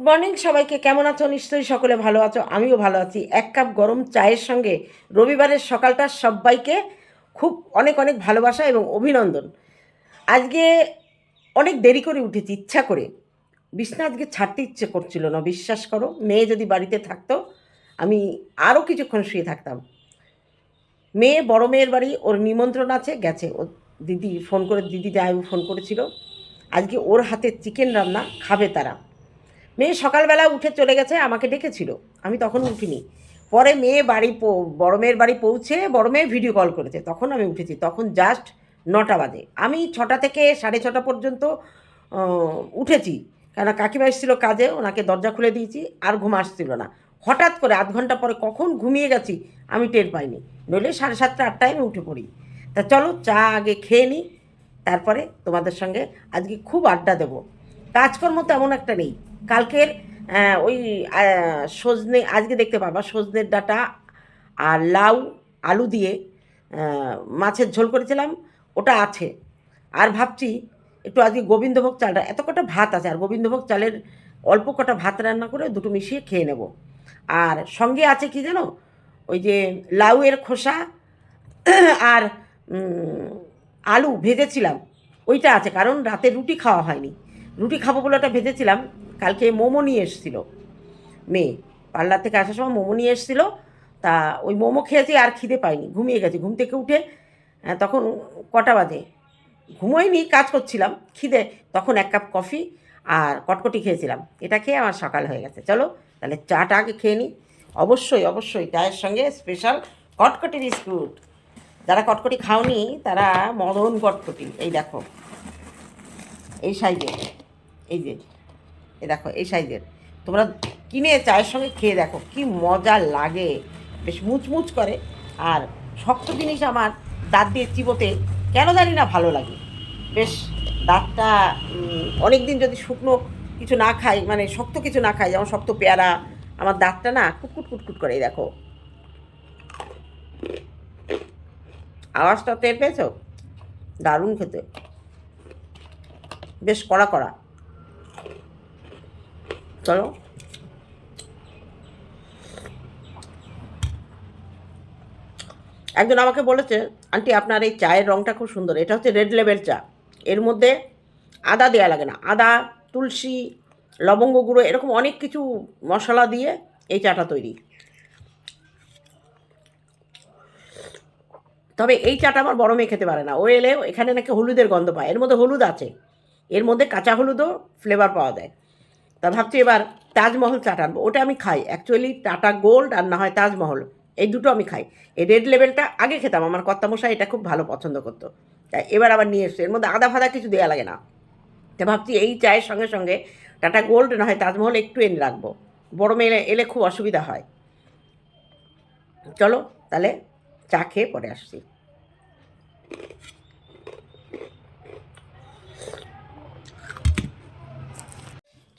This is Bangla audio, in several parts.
গুড মর্নিং সবাইকে। কেমন আছো? নিশ্চয়ই সকলে ভালো আছো। আমিও ভালো আছি। এক কাপ গরম চায়ের সঙ্গে রবিবারের সকালটা সবাইকে খুব অনেক অনেক ভালোবাসা এবং অভিনন্দন। আজকে অনেক দেরি করে উঠেছি, ইচ্ছা করে। বিছনা আজকে ছাড়তে ইচ্ছে করছিল না, বিশ্বাস করো। মেয়ে যদি বাড়িতে থাকতো, আমি আরও কিছুক্ষণ শুয়ে থাকতাম। মেয়ে, বড় মেয়ের বাড়ি, ওর নিমন্ত্রণ আছে, গেছে। ও দিদি ফোন করে, দিদি জামাইবু ফোন করেছিল। আজকে ওর হাতে চিকেন রান্না খাবে তারা। মেয়ে সকালবেলা উঠে চলে গেছে, আমাকে ডেকেছিল। আমি তখন উঠিনি। পরে মেয়ে বাড়ি বড় মেয়ের বাড়ি পৌঁছে বড় মেয়ে ভিডিও কল করেছে। তখন আমি উঠেছি, তখন জাস্ট নটা বাজে। আমি ছটা থেকে সাড়ে ছটা পর্যন্ত উঠেছি। কেন কাকিমা এসেছিল কাজে, ওনাকে দরজা খুলে দিয়েছি, আর ঘুম আসছিল না। হঠাৎ করে আধ ঘণ্টা পরে কখন ঘুমিয়ে গেছি আমি টের পাইনি। নইলে সাড়ে সাতটা, আটটায় আমি উঠে পড়ি। তা চলো চা আগে খেয়ে নিই তারপরে তোমাদের সঙ্গে আজকে খুব আড্ডা দেবো। কাজকর্ম তেমন একটা নেই। কালকের ওই সজনে, আজকে দেখতে পাবা, সজনের ডাটা আর লাউ, আলু দিয়ে মাছের ঝোল করেছিলাম, ওটা আছে। আর ভাবছি একটু আজকে গোবিন্দভোগ চালটা, এত কটা ভাত আছে, আর গোবিন্দভোগ চালের অল্প কটা ভাত রান্না করে দুটো মিশিয়ে খেয়ে নেব। আর সঙ্গে আছে কি জানো, ওই যে লাউয়ের খোসা আর আলু ভেজেছিলাম, ওইটা আছে, কারণ রাতে রুটি খাওয়া হয়নি। রুটি খাব বলে ওটা ভেজেছিলাম। কালকে মোমো নিয়ে এসেছিল। মেয়ে, পার্লার থেকে আসার সময় মোমো নিয়ে এসেছিল। তা ওই মোমো খেয়েছি আর খিদে পাইনি, ঘুমিয়ে গেছি। ঘুম থেকে উঠে তখন কটা বাজে? ঘুমোইনি কাজ করছিলাম, খিদে। তখন এক কাপ কফি আর কটকটি খেয়েছিলাম। এটা খেয়ে আমার সকাল হয়ে গেছে। চলো, তাহলে চাটা আগে খেয়ে নিই অবশ্যই অবশ্যই, চায়ের সঙ্গে স্পেশাল কটকটি বিস্কুট। যারা কটকটি খাওনি, তারা মদন কটকটি। এই দেখো, এই সাইজের এই যে এ দেখো, এই সাইজের। তোমরা কিনে চায়ের সঙ্গে খেয়ে দেখো, কি মজা লাগে। বেশ মুচমুচ করে। আর শক্ত জিনিস আমার দাঁত দিয়ে চিবোতে কেন জানি না ভালো লাগে। বেশ দাঁতটা অনেক দিন যদি শুকনো কিছু না খাই মানে শক্ত কিছু না খাই, যেমন শক্ত পেয়ারা, আমার দাঁতটা না কুটকুট কুটকুট করে, এই দেখো। আওয়াজটা টের পেয়েছ? দারুণ খেতে। বেশ কড়া কড়া। চলো একজন আমাকে বলেছে, আন্টি, আপনার এই চায়ের রঙটা খুব সুন্দর। এটা হচ্ছে রেড লেবেল চা। এর মধ্যে আদা দেওয়া লাগে না। আদা, তুলসী, লবঙ্গ গুঁড়ো, এরকম অনেক কিছু মশলা দিয়ে এই চাটা তৈরি। তবে এই চাটা আমার বড় মেয়ে খেতে পারে না। ও এলে এখানে নাকি হলুদের গন্ধ পায়। এর মধ্যে হলুদ আছে। এর মধ্যে কাঁচা হলুদও ফ্লেভার পাওয়া যায়। তা ভাবছি এবার তাজমহল চাটা আনব। ওটা আমি খাই। অ্যাকচুয়ালি টাটা গোল্ড আর না হয় তাজমহল, এই দুটো আমি খাই। এই রেড লেভেলটা আগে খেতাম, আমার কর্তামশাই এটা খুব ভালো পছন্দ করতো। তাই এবার আবার নিয়ে এসছে। এর মধ্যে আদা ফাদা কিছু দেওয়া লাগে না। তা ভাবছি এই চায়ের সঙ্গে সঙ্গে টাটা গোল্ড না হয় তাজমহল একটু এনে রাখব। বড় মেয়ে এলে খুব অসুবিধা হয়। চলো তাহলে চা খেয়ে পরে আসছি।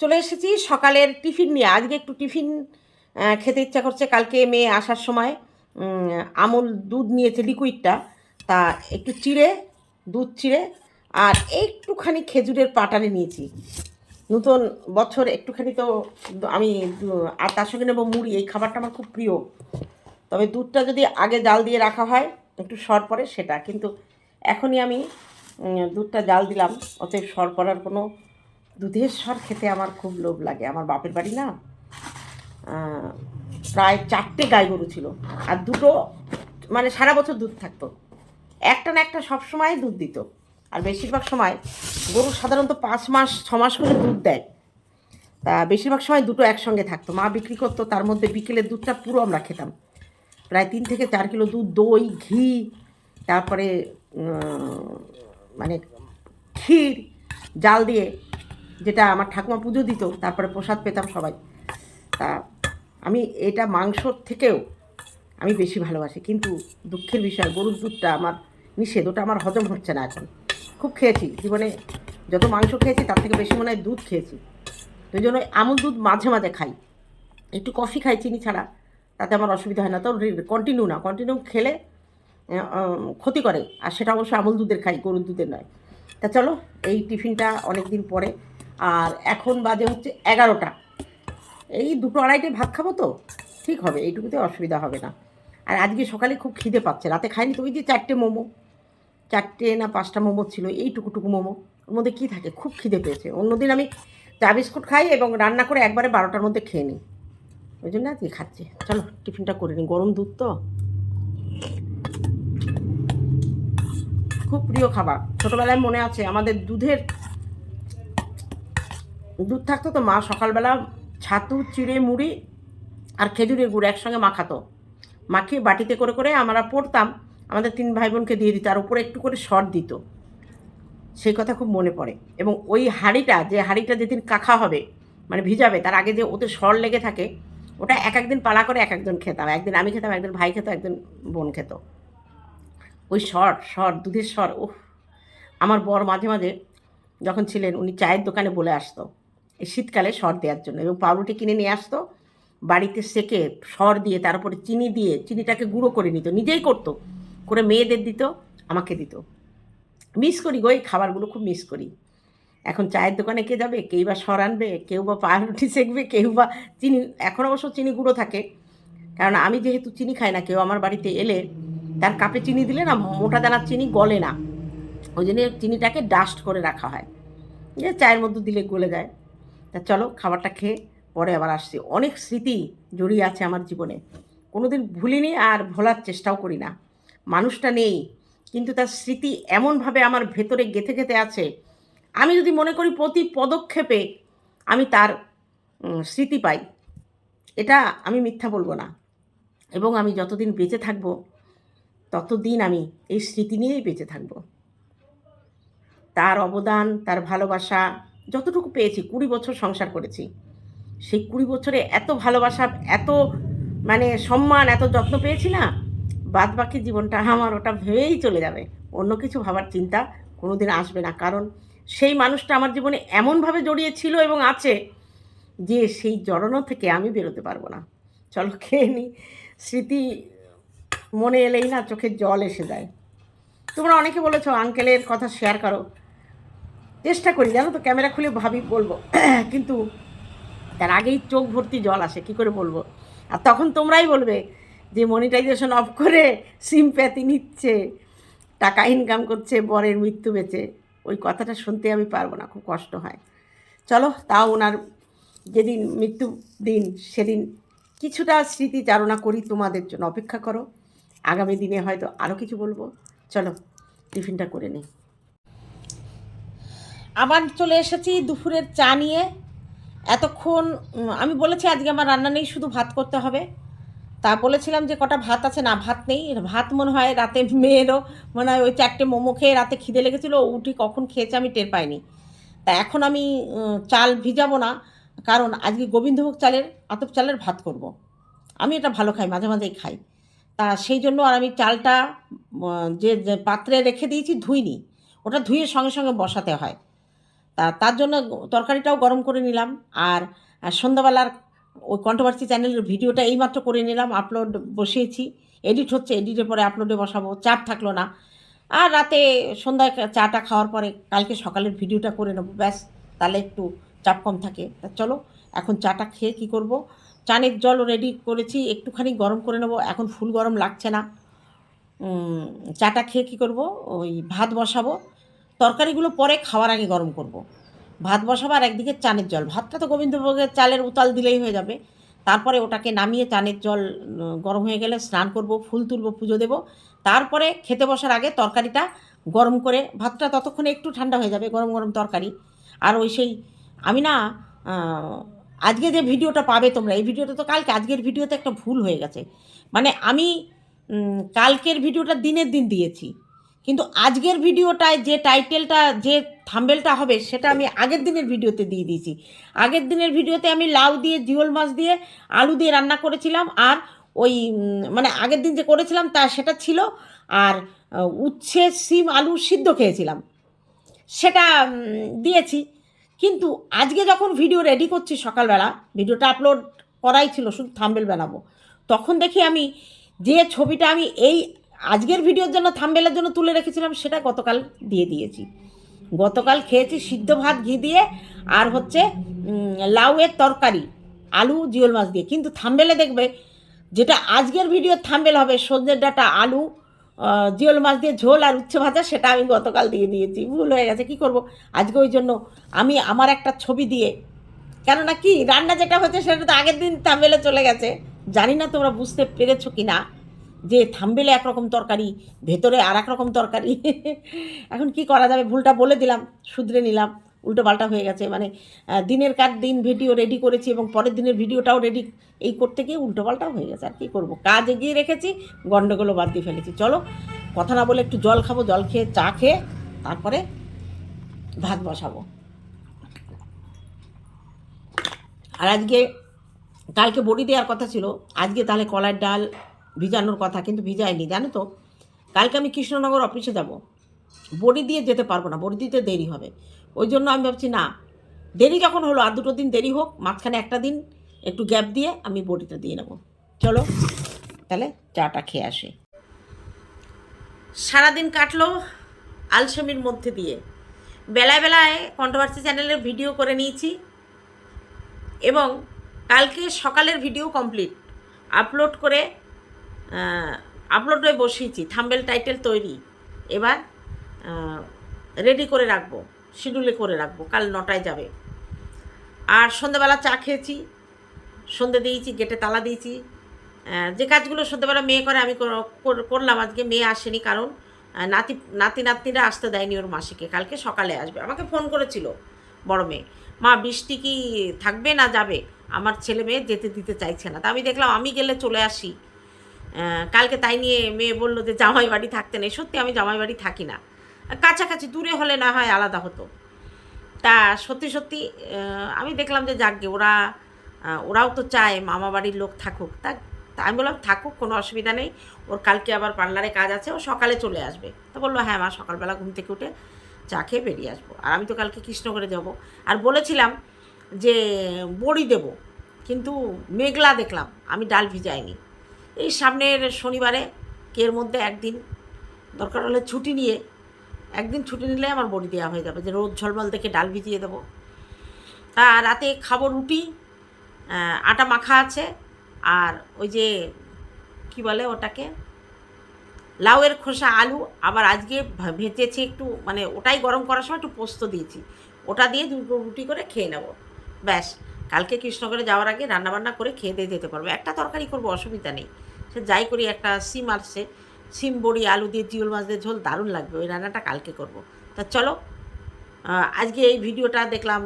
চলে এসেছি সকালের টিফিন নিয়ে। আজকে একটু টিফিন খেতে ইচ্ছা করছে। কালকে মেয়ে আসার সময় আমুল দুধ নিয়েছে লিকুইডটা। তা একটু চিড়ে, দুধ চিড়ে, আর একটুখানি খেজুরের পাটালি নিয়েছি। নতুন বছর একটুখানি তো আমি আর তার সঙ্গে নেব মুড়ি। এই খাবারটা আমার খুব প্রিয়। তবে দুধটা যদি আগে জাল দিয়ে রাখা হয়, একটু সর পড়ে সেটা। কিন্তু এখনই আমি দুধটা জাল দিলাম। অতএব সর পড়ার কোনো দুধের সর খেতে আমার খুব লোভ লাগে। আমার বাপের বাড়ি না প্রায় চারটে গাই গরু ছিল। আর দুটো মানে সারা বছর দুধ থাকতো। একটা না একটা সব সময় দুধ দিত। আর বেশিরভাগ সময় গরু সাধারণত পাঁচ মাস, ছ মাস করে দুধ দেয়। তা বেশিরভাগ সময় দুটো একসঙ্গে থাকতো। মা বিক্রি করতো, তার মধ্যে বিকেলের দুধটা পুরো আমরা খেতাম। প্রায় তিন থেকে চার কিলো দুধ, দই, ঘি, তারপরে মানে ক্ষীর, জাল দিয়ে যেটা আমার ঠাকুমা পুজো দিত, তারপরে প্রসাদ পেতাম সবাই। তা আমি এটা মাংসর থেকেও আমি বেশি ভালোবাসি। কিন্তু দুঃখের বিষয়, গরুর দুধটা আমার নিষেধ ওটা আমার হজম হচ্ছে না এখন। খুব খেয়েছি, জীবনে যত মাংস খেয়েছি তার থেকে বেশি মনে হয় দুধ খেয়েছি। ওই জন্য আমুল দুধ মাঝে মাঝে খাই। একটু কফি খাই, চিনি ছাড়া, তাতে আমার অসুবিধা হয় না। তো কন্টিনিউ না কন্টিনিউ খেলে ক্ষতি করে। আর সেটা অবশ্য আমুল দুধের খাই, গরুর দুধের নয়। তা চলো, এই টিফিনটা অনেক দিন পরে আর এখন বাজে হচ্ছে এগারোটা। এই দুটো আড়াইটে ভাত খাব তো? ঠিক হবে, এইটুকুতে অসুবিধা হবে না। আর আজকে সকালে খুব খিদে পাচ্ছে, রাতে খাইনি তো ওই যে চারটে মোমো? চারটে না পাঁচটা মোমো ছিল এই টুকুটুকু মোমো। ওর মধ্যে কী থাকে? খুব খিদে পেয়েছে। অন্যদিন আমি চা বিস্কুট খাই এবং রান্না করে একবারে বারোটার মধ্যে খেয়ে নিই। ওই জন্য আজকে খাচ্ছি। চলো, টিফিনটা করে নিই। গরম দুধ তো? খুব প্রিয় খাবার। ছোটোবেলায় মনে আছে, আমাদের দুধের দুধ থাকতো তো, মা সকালবেলা ছাতু, চিড়ে, মুড়ি আর খেজুরের গুড় একসঙ্গে মাখাতো মাখিয়ে বাটিতে করে করে আমরা পড়তাম, আমাদের তিন ভাই বোনকে দিয়ে দিত, আর উপরে একটু করে শর্ট দিত। সেই কথা খুব মনে পড়ে। এবং ওই হাঁড়িটা, যে হাঁড়িটা যেদিন কাখা হবে মানে ভিজাবে, তার আগে যে ওতে সর লেগে থাকে, ওটা এক একদিন পালা করে এক একজন খেতাম। একদিন আমি খেতাম, একদিন ভাই খেত, একদিন বোন খেত। ওই শর্ট শর্ট দুধের স্বর উফ! আমার বর মাঝে মাঝে যখন ছিলেন, উনি চায়ের দোকানে বলে আসতো। শীতকালে সর দেওয়ার জন্য এবং পাউরুটি কিনে নিয়ে আসতো। বাড়িতে সেকে সর দিয়ে তার উপরে চিনি দিয়ে চিনিটাকে গুঁড়ো করে নিত। নিজেই করতো, করে মেয়েদের দিত, আমাকে দিত। মিস করি গো, এই খাবারগুলো খুব মিস করি। এখন চায়ের দোকানে কে যাবে? কেউ বা সর আনবে, কেউ বা পাউরুটি সেকবে, কেউ বা চিনি, এখন অবশ্য চিনি গুঁড়ো থাকে। কারণ আমি যেহেতু চিনি খাই না, কেউ আমার বাড়িতে এলে তার কাপে চিনি দিলে না মোটা দানার চিনি গলে না। ওই জন্য চিনিটাকে ডাস্ট করে রাখা হয়। যে চায়ের মধ্যে দিলে গলে যায়। তা চলো খাবারটা খেয়ে পরে আবার আসছি। অনেক স্মৃতি জড়িয়ে আছে আমার জীবনে। কোনোদিন ভুলিনি আর ভোলার চেষ্টাও করি না। মানুষটা নেই, কিন্তু তার স্মৃতি এমনভাবে আমার ভেতরে গেথে গেঁথে আছে। আমি যদি মনে করি প্রতি পদক্ষেপে আমি তার স্মৃতি পাই, এটা আমি মিথ্যা বলব না। এবং আমি যতদিন বেঁচে থাকব, ততদিন আমি এই স্মৃতি নিয়েই বেঁচে থাকব। তার অবদান, তার ভালোবাসা যতটুকু পেয়েছি, কুড়ি বছর সংসার করেছি, সেই কুড়ি বছরে এত ভালোবাসা, এত মানে সম্মান, এত যত্ন পেয়েছি না বাদ বাকি জীবনটা আমার ওটা ভেবেই চলে যাবে। অন্য কিছু ভাবার চিন্তা কোনোদিন আসবে না, কারণ সেই মানুষটা আমার জীবনে এমনভাবে জড়িয়ে ছিল এবং আছে যে সেই জড়ানো থেকে আমি বেরোতে পারব না। চলো খেয়ে নিই স্মৃতি মনে এলেই না চোখে জল এসে যায়। তোমরা অনেকে বলেছ, আঙ্কেলের কথা শেয়ার করো। চেষ্টা করি, জানো তো, ক্যামেরা খুলে ভাবি বলব। কিন্তু তার আগেই চোখ ভর্তি জল আসে, কি করে বলব? আর তখন তোমরাই বলবে যে মনিটাইজেশন অফ করে সিমপ্যাথি নিচ্ছে, টাকা ইনকাম করছে, বরের মৃত্যু বেঁচে। ওই কথাটা শুনতে আমি পারব না, খুব কষ্ট হয়। চলো, তাও ওনার যেদিন মৃত্যু দিন, সেদিন কিছুটা স্মৃতিচারণা করি তোমাদের জন্য। অপেক্ষা করো, আগামী দিনে হয়তো আরও কিছু বলব। চলো, টিফিনটা করে নিই। আবার চলে এসেছি দুপুরের চা নিয়ে। এতক্ষণ আমি বলেছি আজকে আমার রান্না নেই, শুধু ভাত করতে হবে। তা বলেছিলাম যে কটা ভাত আছে, না, ভাত নেই। ভাত মনে হয় রাতে মেয়েরও, মনে হয় ওই চারটে মোমো খেয়ে রাতে খিদে লেগেছিলো উঠি কখন খেয়েছে আমি টের পাইনি। তা এখন আমি চাল ভিজাবো না, কারণ আজকে গোবিন্দভোগ চালের, আতপ চালের ভাত করব। আমি এটা ভালো খাই, মাঝে মাঝেই খাই। তা সেই জন্য আর আমি চালটা যে পাত্রে রেখে দিয়েছি ধুইনি। ওটা ধুয়ে সঙ্গে সঙ্গে বসাতে হয়। তা তার জন্য তরকারিটাও গরম করে নিলাম আর সন্ধ্যাবেলার ওই কন্ট্রোভার্সি চ্যানেলের ভিডিওটা এইমাত্র করে নিলাম আপলোড বসিয়েছি। এডিট হচ্ছে এডিটের পরে আপলোডে বসাবো, চাপ থাকল না। আর রাতে সন্ধ্যায় চাটা খাওয়ার পরে কালকে সকালের ভিডিওটা করে নেব, ব্যাস, তাহলে একটু চাপ কম থাকে। তা চলো, এখন চাটা খেয়ে কি করব? চানের জল রেডি করেছি, একটুখানি গরম করে নেব, এখন ফুল গরম লাগছে না। চাটা খেয়ে কি করব? ওই ভাত বসাবো তরকারিগুলো পরে খাওয়ার আগে গরম করব। ভাত বসাবার একদিকে চানের জল। ভাতটা তো গোবিন্দভোগের চালের উতাল দিলেই হয়ে যাবে। তারপরে ওটাকে নামিয়ে চানের জল গরম হয়ে গেলে স্নান করব, ফুল তুলব, পুজো দেব। তারপরে খেতে বসার আগে তরকারিটা গরম করে, ভাতটা ততক্ষণে একটু ঠান্ডা হয়ে যাবে, গরম গরম তরকারি। আর ওই সেই, আমি না আজকে যে ভিডিওটা পাবে তোমরা, এই ভিডিওটা তো কালকে, আজকের ভিডিওতে একটা ভুল হয়ে গেছে। মানে আমি কালকের ভিডিওটা দিনের দিন দিয়েছি। কিন্তু আজকের ভিডিওটায় যে টাইটেলটা, যে থাম্বেলটা হবে, সেটা আমি আগের দিনের ভিডিওতে দিয়ে দিয়েছি। আগের দিনের ভিডিওতে আমি লাউ দিয়ে, জিওল মাছ দিয়ে, আলু দিয়ে রান্না করেছিলাম, আর ওই মানে আগের দিন যে করেছিলাম, তা সেটা ছিল, আর উচ্ছে, সিম, আলু সিদ্ধ খেয়েছিলাম। সেটা দিয়েছি। কিন্তু আজকে যখন ভিডিও রেডি করছি সকালবেলা, ভিডিওটা আপলোড করাই ছিল, শুধু থাম্বেল বানাবো, তখন দেখি আমি যে ছবিটা আমি এই আজকের ভিডিওর জন্য থাম্বেলের জন্য তুলে রেখেছিলাম, সেটা গতকাল দিয়ে দিয়েছি। গতকাল খেয়েছি সিদ্ধ ভাত, ঘি দিয়ে, আর হচ্ছে লাউয়ের তরকারি, আলু, জিওল মাছ দিয়ে। কিন্তু থাম্বেলে দেখবে, যেটা আজকের ভিডিও থামবেল হবে সজনের ডাটা, আলু জিওল মাছ দিয়ে ঝোল আর উচ্ছে ভাজা, সেটা আমি গতকাল দিয়ে দিয়েছি। ভুল হয়ে গেছে, কি করব? আজকে ওই জন্য আমি আমার একটা ছবি দিয়ে, কেননা কি, রান্না যেটা হচ্ছে, সেটা তো আগের দিন থামবেলে চলে গেছে। জানি না তোমরা বুঝতে পেরেছ কি না যে থাম্বেলে একরকম তরকারি, ভেতরে আর রকম তরকারি। এখন কি করা যাবে? ভুলটা বলে দিলাম, শুধরে নিলাম, উল্টো পাল্টা হয়ে গেছে। মানে দিনের কার দিন ভিডিও রেডি করেছি এবং পরের দিনের ভিডিওটাও রেডি এই করতে গিয়ে উল্টো পাল্টাও হয়ে গেছে। আর কী করব? কাজ এগিয়ে রেখেছি, গন্ডগোলও বাদ দিয়ে ফেলেছি। চলো, কথা না বলে একটু জল খাব, জল খেয়ে চা খেয়ে তারপরে ভাত বসাবো। আর আজকে, কালকে বড়ি দেওয়ার কথা ছিল। আজকে তাহলে কলার ডাল ভিজানোর কথা, কিন্তু ভিজায়নি, জানো তো? কালকে আমি কৃষ্ণনগর অফিসে যাব। বড়ি দিয়ে যেতে পারব না, বড়ি দিতে দেরি হবে। ওই জন্য আমি ভাবছি, না, দেরি যখন হলো, আর দুটো দিন দেরি হোক, মাঝখানে একটা দিন, একটু গ্যাপ দিয়ে আমি বড়িটা দিয়ে নেব। চলো, তাহলে চাটা খেয়ে আসি। সারাদিন কাটলো আলসেমির মধ্যে দিয়ে। বেলায় বেলায় কন্ট্রোভার্সি চ্যানেলের ভিডিও করে নিয়েছি, এবং কালকে সকালের ভিডিও কমপ্লিট আপলোড করে আপলোড হয়ে বসিয়েছি থাম্বেল টাইটেল তৈরি। এবার রেডি করে রাখব শিডিউলে করে রাখব, কাল নটায় যাবে। আর সন্ধ্যাবেলা চা খেয়েছি সন্ধে দিয়েছি গেটে তালা দিয়েছি। যে কাজগুলো সন্ধ্যাবেলা মেয়ে করে, আমি কর- কর- করলাম, আজকে মেয়ে আসেনি কারণ নাতি নাতি, নাতনিরা আসতে দেয়নি ওর মাসিকে, কালকে সকালে আসবে। আমাকে ফোন করেছিল বড় মেয়ে, মা, বৃষ্টি কি থাকবে না যাবে? আমার ছেলে মেয়ে যেতে দিতে চাইছে না। তা আমি দেখলাম, আমি গেলে চলে আসি কালকে তাই নিয়ে মেয়ে বলল যে জামাই বাড়ি থাকতে নেই। সত্যি আমি জামাই বাড়ি থাকি না। কাছাকাছি, দূরে হলে না হয় আলাদা হতো। তা সত্যি সত্যি আমি দেখলাম যে যাকগে ওরা ওরাও তো চায় মামা বাড়ির লোক থাকুক। তা আমি বললাম, থাকুক, কোনো অসুবিধা নেই। ওর কালকে আবার পার্লারে কাজ আছে, ও সকালে চলে আসবে। তা বলল হ্যাঁ মা, সকালবেলা ঘুম থেকে উঠে চা খেয়ে বেরিয়ে আসব। আর আমি তো কালকে কৃষ্ণগড়ে যাব। আর বলেছিলাম যে বড়ি দেব, কিন্তু মেঘলা দেখলাম, আমি ডাল ভিজাইনি। এই সামনের শনিবারে কের মধ্যে একদিন? দরকার হলে ছুটি নিয়ে, একদিন ছুটি নিলে আমার বড়ি দেওয়া হয়ে যাবে যে রোদ ঝলমল দেখে ডাল ভিজিয়ে দেবো। তা রাতে খাব রুটি আটা মাখা আছে, আর ওই যে কি বলে ওটাকে? লাউয়ের খোসা, আলু, আবার আজকে ভেজেছি একটু মানে ওটাই গরম করার সময় একটু পোস্ত দিয়েছি। ওটা দিয়ে দুটো রুটি করে খেয়ে নেব। ব্যাস। কালকে কৃষ্ণগরে যাওয়ার আগে রান্নাবান্না করে খেয়ে দিয়ে যেতে পারব। একটা তরকারি করব, অসুবিধা নেই। সে যাই করি, একটা সিম আসছে। সিম, বড়ি, আলু দিয়ে জিওল মাছ দিয়ে ঝোল, দারুণ লাগবে। ওই রান্নাটা কালকে করব। তা চলো আজকে এই ভিডিওটা দেখলাম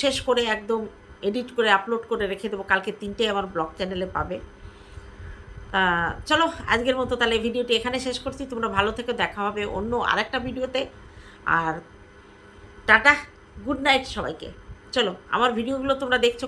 শেষ করে একদম এডিট করে আপলোড করে রেখে দেবো। কালকে তিনটে আমার ব্লগ চ্যানেলে পাবে। তা চলো, আজকের মতো তাহলে ভিডিওটি এখানে শেষ করছি। তোমরা ভালো থেকে, দেখা হবে অন্য আরেকটা ভিডিওতে। আর টাটা, গুড নাইট সবাইকে। চলো, আমার ভিডিওগুলো তোমরা দেখছ